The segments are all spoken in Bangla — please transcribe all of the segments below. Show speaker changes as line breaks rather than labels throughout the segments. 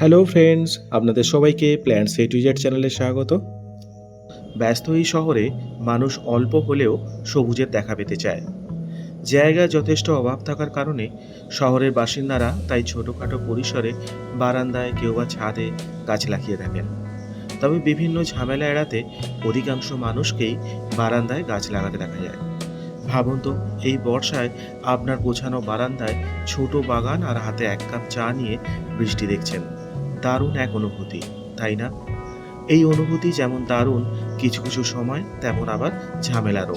হ্যালো ফ্রেন্ডস, আপনাদের সবাইকে প্ল্যান্টস এ টু জেড চ্যানেলে স্বাগত। ব্যস্ত এই শহরে মানুষ অল্প হলেও সবুজের দেখা পেতে চায়। জায়গা যথেষ্ট অভাব থাকার কারণে শহরের বাসিন্দারা তাই ছোটোখাটো পরিসরে বারান্দায় কেউ বা ছাদে গাছ লাগিয়ে থাকেন। তবে বিভিন্ন ঝামেলা এড়াতে অধিকাংশ মানুষকেই বারান্দায় গাছ লাগাতে দেখা যায়। ভাবুন তো, এই বর্ষায় আপনার গোছানো বারান্দায় ছোট বাগান আর হাতে এক কাপ চা নিয়ে বৃষ্টি দেখছেন। দারুণ এক অনুভূতি, তাই না? এই অনুভূতি যেমন দারুণ কিছু কিছু সময়, তেমন আবার ঝামেলারও।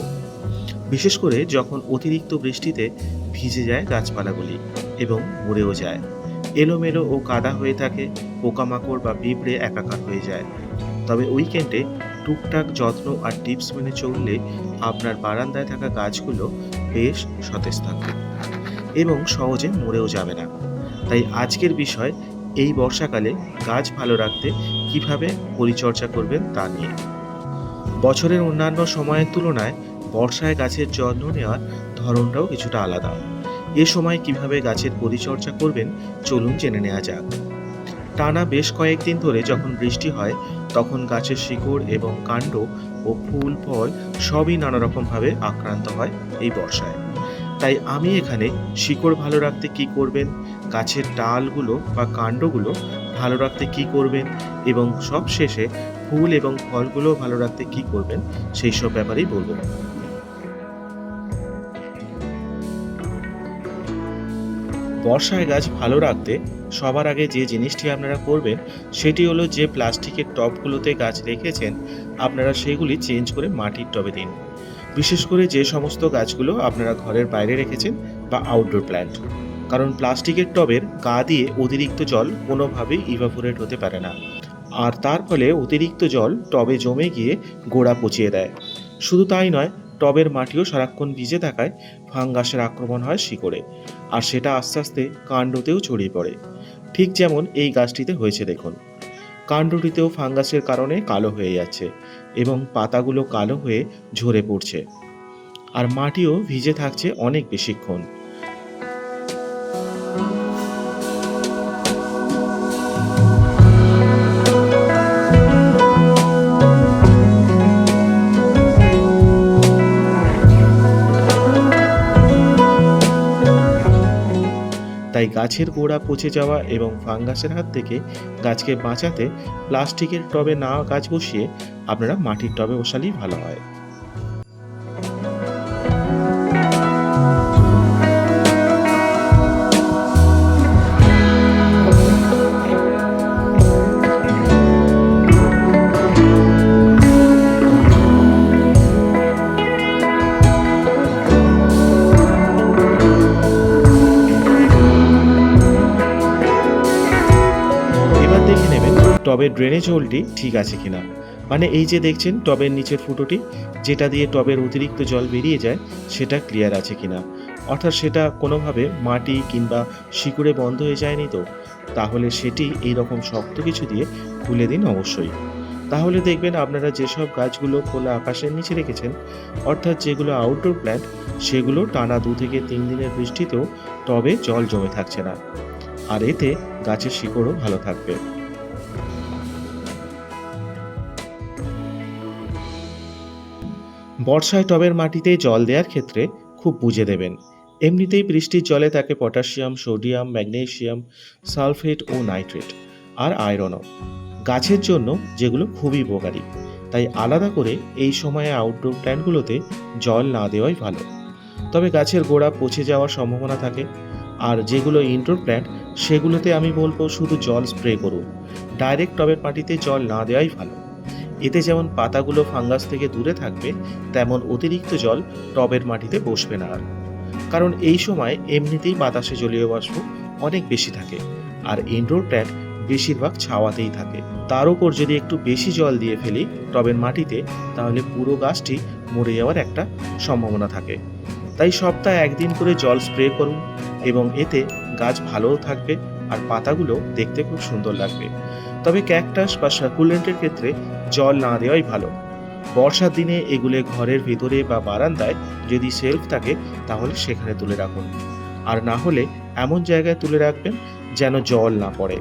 বিশেষ করে যখন অতিরিক্ত বৃষ্টিতে ভিজে যায় গাছপালাগুলি এবং মরেও যায়। এলোমেলো ও কাদা হয়ে থাকে, পোকামাকড় বা পিঁপড়ে একাকার হয়ে যায়। তবে উইকেন্ডে টুকটাক যত্ন আর টিপস মেনে চললে আপনার বারান্দায় থাকা গাছগুলো বেশ সতেজ থাকবে এবং সহজে মরেও যাবে না। তাই আজকের বিষয় এই বর্ষাকালে গাছ ভালো রাখতে কীভাবে পরিচর্যা করবেন তা নিয়ে। বছরের অন্যান্য সময়ের তুলনায় বর্ষায় গাছের যত্ন নেওয়ার ধরনটাও কিছুটা আলাদা। এ সময় কীভাবে গাছের পরিচর্যা করবেন চলুন জেনে নেওয়া যাক। টানা বেশ কয়েকদিন ধরে যখন বৃষ্টি হয়, তখন গাছের শিকড় এবং কাণ্ড ও ফুল, ফল সবই নানা রকমভাবে আক্রান্ত হয় এই বর্ষায়। তাই আমি এখানে শিকড় ভালো রাখতে কি করবেন? গাছের ডালগুলো বা কাণ্ডগুলো ভালো রাখতে কি করবেন? এবং সব শেষে ফুল এবং ফলগুলো ভালো রাখতে কি করবেন? সেই সব ব্যাপারেই বলব। বর্ষায় গাছ ভালো রাখতে সবার আগে যে জিনিসটি আপনারা করবেন, সেটি হলো যে প্লাস্টিকের টবগুলোতে গাছ রেখেছেন, আপনারা সেগুলি চেঞ্জ করে মাটির টবে দিন। বিশেষ করে যে সমস্ত গাছগুলো আপনারা ঘরের বাইরে রেখেছেন বা আউটডোর প্ল্যান্ট কারণ প্লাস্টিকের টবের গা দিয়ে অতিরিক্ত জল কোনোভাবেই ইভাপোরেট হতে পারে না। আর তার ফলে অতিরিক্ত জল টবে জমে গিয়ে গোড়া পচিয়ে দেয়। শুধু তাই নয়, টবের মাটিও সারাক্ষণ ভিজে থাকায় ফাঙ্গাসের আক্রমণ হয় শিকড়ে, আর সেটা আস্তে আস্তে কাণ্ডতেও ছড়িয়ে পড়ে। ঠিক যেমন এই গাছটিতে হয়েছে দেখুন। কাণ্ডটিতেও ফাঙ্গাসের কারণে কালো হয়ে যাচ্ছে এবং পাতাগুলো কালো হয়ে ঝরে পড়ছে। আর মাটিও ভিজে থাকছে অনেক বেশিক্ষণ। তাই গাছের গোড়া পচে যাওয়া এবং ফাঙ্গাসের হাত থেকে গাছকে বাঁচাতে প্লাস্টিকের টবে না গাছ বসিয়ে আপনারা মাটির টবে বসালেই ভালো হয়। টবের ড্রেনেজ হোলটি ঠিক আছে কিনা? মানে এই যে দেখছেন, টবের নিচের ফুটোটি, যেটা দিয়ে টবের অতিরিক্ত জল বেরিয়ে যায়, সেটা ক্লিয়ার আছে কিনা? অর্থাৎ সেটা কোনোভাবে মাটি কিংবা শিকড়ে বন্ধ হয়ে যায়নি তো? তাহলে সেটি এই রকম শক্ত কিছু দিয়ে খুলে দিন অবশ্যই। তাহলে দেখবেন আপনারা যেসব গাছগুলো খোলা আকাশের নিচে রেখেছেন, অর্থাৎ যেগুলো আউটডোর প্ল্যান্ট সেগুলো টানা দু থেকে তিন দিনের বৃষ্টিতেও টবে জল জমে থাকছে না। আর এতে গাছের শিকড়ও ভালো থাকবে। বর্ষায় টবের মাটিতে জল দেওয়ার ক্ষেত্রে খুব বুঝে দেবেন। এমনিতেই বৃষ্টির জলে থাকে পটাশিয়াম, সোডিয়াম ম্যাগনেসিয়াম সালফেট ও নাইট্রেট আর আয়রনও। গাছের জন্য যেগুলো খুবই উপকারী। তাই আলাদা করে এই সময়ে আউটডোর প্ল্যান্টগুলোতে জল না দেওয়াই ভালো। তবে গাছের গোড়া পচে যাওয়ার সম্ভাবনা থাকে আর যেগুলো ইনডোর প্ল্যান্ট সেগুলোতে আমি বলব শুধু জল স্প্রে করুন। ডাইরেক্ট টবের মাটিতে জল না দেওয়াই ভালো। এতে যেমন পাতাগুলো ফাঙ্গাস থেকে দূরে থাকবে, তেমন অতিরিক্ত জল টবের মাটিতে বসবে না আর। কারণ এই সময় এমনিতেই বাতাসে জলীয় বাষ্প অনেক বেশি থাকে আর ইনডোর প্ল্যান্ট বেশিরভাগ ছাওয়াতেই থাকে। তার উপর যদি একটু বেশি জল দিয়ে ফেলি টবের মাটিতে, তাহলে পুরো গাছটি মরে যাওয়ার একটা সম্ভাবনা থাকে। তাই সপ্তাহে একদিন করে জল স্প্রে করুন এবং এতে গাছ ভালোও থাকবে আর পাতাগুলো দেখতে খুব সুন্দর লাগবে। তবে ক্যাকটাস বা সাকুলেন্টের ক্ষেত্রে জল না দেওয়াই ভালো। বর্ষার দিনে এগুলো ঘরের ভেতরে বা বারান্দায় যদি সেলফ থাকে, তাহলে সেখানে তুলে রাখুন। আর না হলে এমন জায়গায় তুলে রাখবেন যেন জল না পড়ে।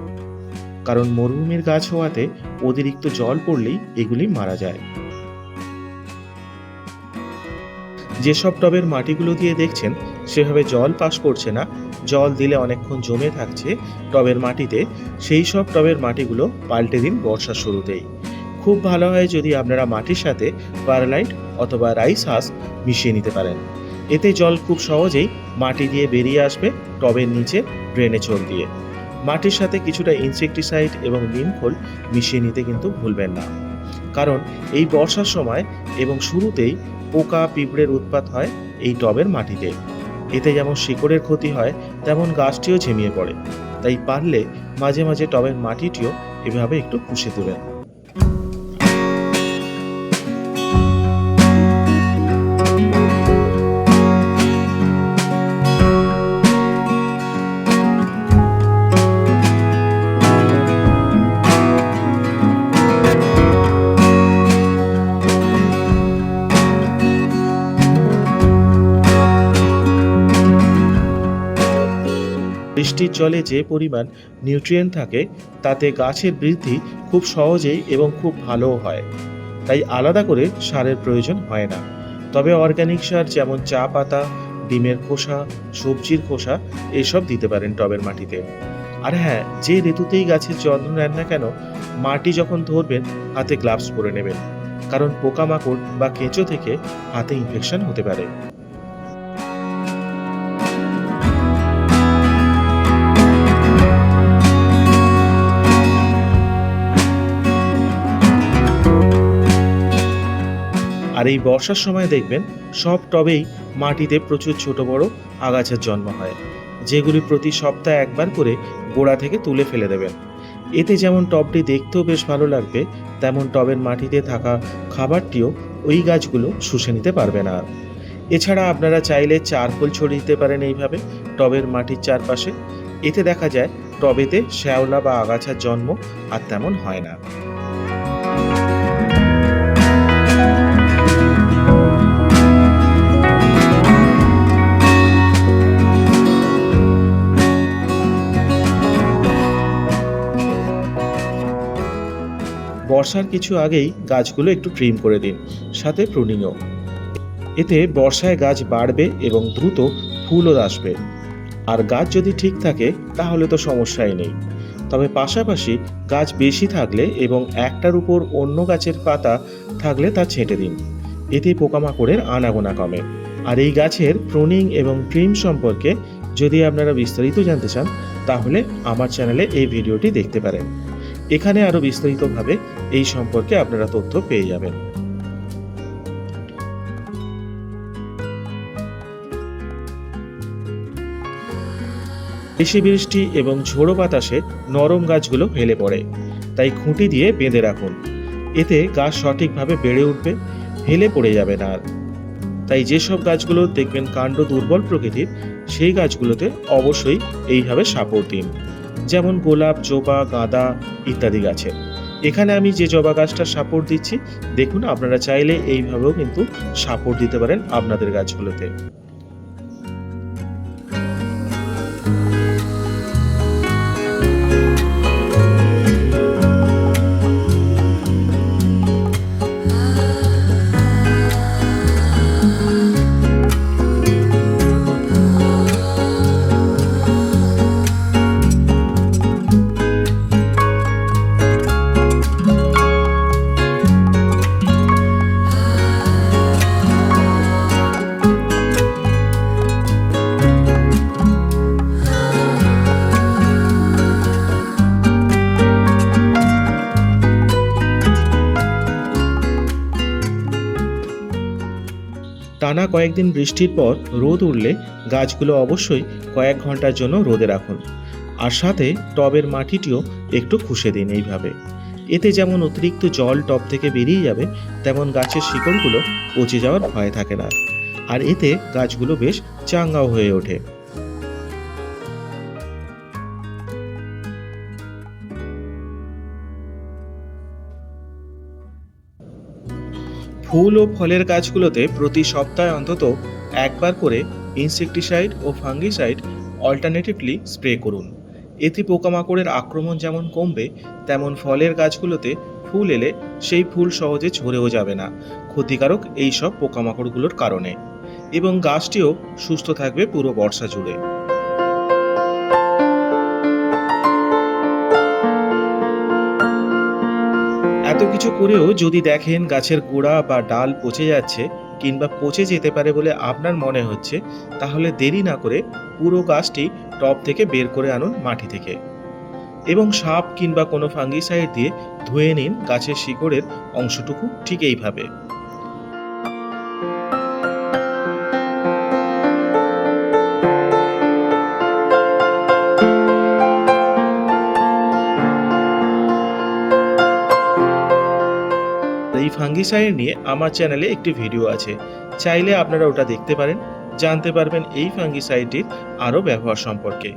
কারণ মরুভূমির গাছ হওয়াতে অতিরিক্ত জল পড়লেই এগুলি মারা যায়। যেসব টবের মাটিগুলো দিয়ে দেখছেন, সেভাবে জল পাস করছে না জল দিলে অনেকক্ষণ জমে থাকছে টবের মাটিতে, সেই সব টবের মাটিগুলো পাল্টে দিন বর্ষার শুরুতেই। খুব ভালো হয় যদি আপনারা মাটির সাথে পারলাইট অথবা রাইস হাস মিশিয়ে নিতে পারেন। এতে জল খুব সহজেই মাটি দিয়ে বেরিয়ে আসবে টবের নিচে ড্রেনে হোল দিয়ে। মাটির সাথে কিছুটা ইনসেকটিসাইড এবং নিমখোল মিশিয়ে নিতে কিন্তু ভুলবেন না। কারণ এই বর্ষার সময় এবং শুরুতেই পোকা, পিঁপড়ের উৎপাত হয় এই টবের মাটিতে। এতে যেমন শিকড়ের ক্ষতি হয়, তেমন গাছটিও ঝিমিয়ে পড়ে। তাই পারলে মাঝে মাঝে টবের মাটিটিও এভাবে একটু পুষে দেবেন বৃষ্টির জলে যে পরিমাণ নিউট্রিয়েন্ট থাকে, তাতে গাছের বৃদ্ধি খুব সহজেই এবং খুব ভালোও হয়। তাই আলাদা করে সারের প্রয়োজন হয় না। তবে অর্গানিক সার যেমন চা পাতা, ডিমের খোসা, সবজির খোসা, এসব দিতে পারেন টবের মাটিতে। আর হ্যাঁ যে ঋতুতেই গাছের যত্ন নেন না কেন, মাটি যখন ধরবেন, হাতে গ্লাভস পরে নেবেন। কারণ পোকামাকড় বা কেঁচো থেকে হাতে ইনফেকশন হতে পারে। আর এই বর্ষার সময় দেখবেন সব টবেই মাটিতে প্রচুর ছোট বড় আগাছার জন্ম হয়, যেগুলি প্রতি সপ্তাহে একবার করে গোড়া থেকে তুলে ফেলে দেবেন। এতে যেমন টবটি দেখতেও বেশ ভালো লাগবে, তেমন টবের মাটিতে থাকা খাবারটিও ওই গাছগুলো শুষে নিতে পারবে না। এছাড়া আপনারা চাইলে চারকোল ছড়িয়ে দিতে পারেন এইভাবে টবের মাটির চারপাশে। এতে দেখা যায় টবেতে শ্যাওলা বা আগাছার জন্ম আর তেমন হয় না। বর্ষার কিছু আগেই গাছগুলো একটু ট্রিম করে দিন, সাথে প্রুনিংও। এতে বর্ষায় গাছ বাড়বে এবং দ্রুত ফুলও আসবে। আর গাছ যদি ঠিক থাকে, তাহলে তো সমস্যাই নেই। তবে পাশাপাশি গাছ বেশি থাকলে এবং একটার উপর অন্য গাছের পাতা থাকলে তা ছেঁটে দিন। এতে পোকামাকড়ের আনাগোনা কমে। আর এই গাছের প্রুনিং এবং ট্রিম সম্পর্কে যদি আপনারা বিস্তারিত জানতে চান, তাহলে আমার চ্যানেলে এই ভিডিওটি দেখতে পারেন। এখানে আরও বিস্তারিতভাবে এই সম্পর্কে আপনারা তথ্য পেয়ে যাবেন। বেশি বৃষ্টি এবং ঝোড়ো বাতাসে নরম গাছগুলো হেলে পড়ে, তাই খুঁটি দিয়ে বেঁধে রাখুন। এতে গাছ সঠিকভাবে বেড়ে উঠবে হেলে পড়ে যাবে না আর। তাই যেসব গাছগুলো দেখবেন কাণ্ড দুর্বল প্রকৃতির, সেই গাছগুলোতে অবশ্যই এইভাবে সাপোর্ট দিন। যেমন গোলাপ, জবা, গাঁদা ইত্যাদি গাছের এখানে আমি যে জবা গাছটা সাপোর্ট দিচ্ছি, দেখুন আপনারা চাইলে এইভাবেও কিন্তু সাপোর্ট দিতে পারেন আপনাদের গাছগুলোতে। কয়েকদিন বৃষ্টির পর রোদ উঠলে গাছগুলো অবশ্যই কয়েক ঘণ্টার জন্য রোদে রাখুন। আর সাথে টবের মাটিটিও একটু খুশে দিন এইভাবে। এতে যেমন অতিরিক্ত জল টব থেকে বেরিয়ে যাবে, তেমন গাছের শিকড়গুলো পচে যাওয়ার ভয় থাকে না। আর এতে গাছগুলো বেশ চাঙ্গাও হয়ে ওঠে। ফুল ও ফলের গাছগুলোতে প্রতি সপ্তাহে অন্তত একবার করে ইনসেকটিসাইড ও ফাঙ্গিসাইড অল্টারনেটিভলি স্প্রে করুন। এতে পোকামাকড়ের আক্রমণ যেমন কমবে, তেমন ফলের গাছগুলোতে ফুল এলে সেই ফুল সহজে ঝরেও যাবে না। ক্ষতিকারক এই সব পোকামাকড়গুলোর কারণে। এবং গাছটিও সুস্থ থাকবে পুরো বর্ষা জুড়ে। কিছু করেও যদি দেখেন গাছের গোড়া বা ডাল পচে যাচ্ছে কিংবা পচে যেতে পারে বলে আপনার মনে হচ্ছে, তাহলে দেরি না করে পুরো গাছটি টপ থেকে বের করে আনুন মাটি থেকে। এবং সাপ কিংবা কোনো ফাঙ্গিসাইড দিয়ে ধুয়ে নিন গাছের শিকড়ের অংশটুকু ঠিক এইভাবে। এই ফাঙ্গিসাইড নিয়ে আমার চ্যানেলে একটি ভিডিও আছে। চাইলে আপনারা ওটা দেখতে পারেন, জানতে পারবেন এই ফাঙ্গিসাইডটির আরও ব্যবহার সম্পর্কে।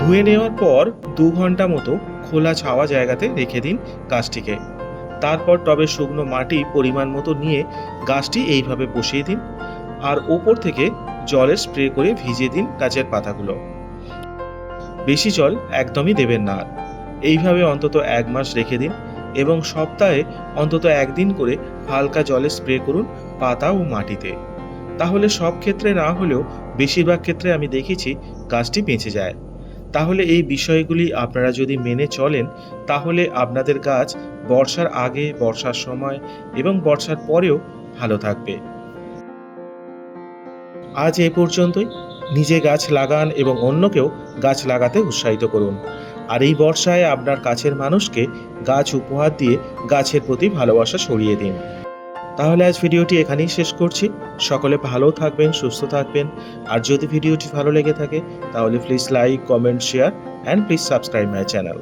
ধুয়ে নেওয়ার পর দু ঘণ্টা মতো খোলা ছাওয়া জায়গাতে রেখে দিন গাছটিকে তারপর টবে শুকনো মাটি পরিমাণ মতো নিয়ে গাছটি এইভাবে বসিয়ে দিন আর ওপর থেকে জলের স্প্রে করে ভিজিয়ে দিন গাছের পাতাগুলো। বেশি জল একদমই দেবেন না। এইভাবে অন্তত এক মাস রেখে দিন এবং সপ্তাহে অন্তত একদিন করে হালকা জলে স্প্রে করুন পাতা ও মাটিতে। তাহলে সব ক্ষেত্রে না হলেও বেশিরভাগ ক্ষেত্রে আমি দেখেছি গাছটি বেঁচে যায়। তাহলে এই বিষয়গুলি আপনারা যদি মেনে চলেন, তাহলে আপনাদের গাছ বর্ষার আগে, বর্ষার সময় এবং বর্ষার পরেও ভালো থাকবে। আজ এ পর্যন্তই। নিজে গাছ লাগান এবং অন্যকেও গাছ লাগাতে উৎসাহিত করুন। আর এই বর্ষায় আপনার কাছের মানুষকে গাছ উপহার দিয়ে গাছের প্রতি ভালোবাসা ছড়িয়ে দিন। তাহলে আজ ভিডিওটি এখানেই শেষ করছি। সকলে ভালো থাকবেন, সুস্থ থাকবেন। আর যদি ভিডিওটি ভালো লেগে থাকে, তাহলে please like comment share and please subscribe my channel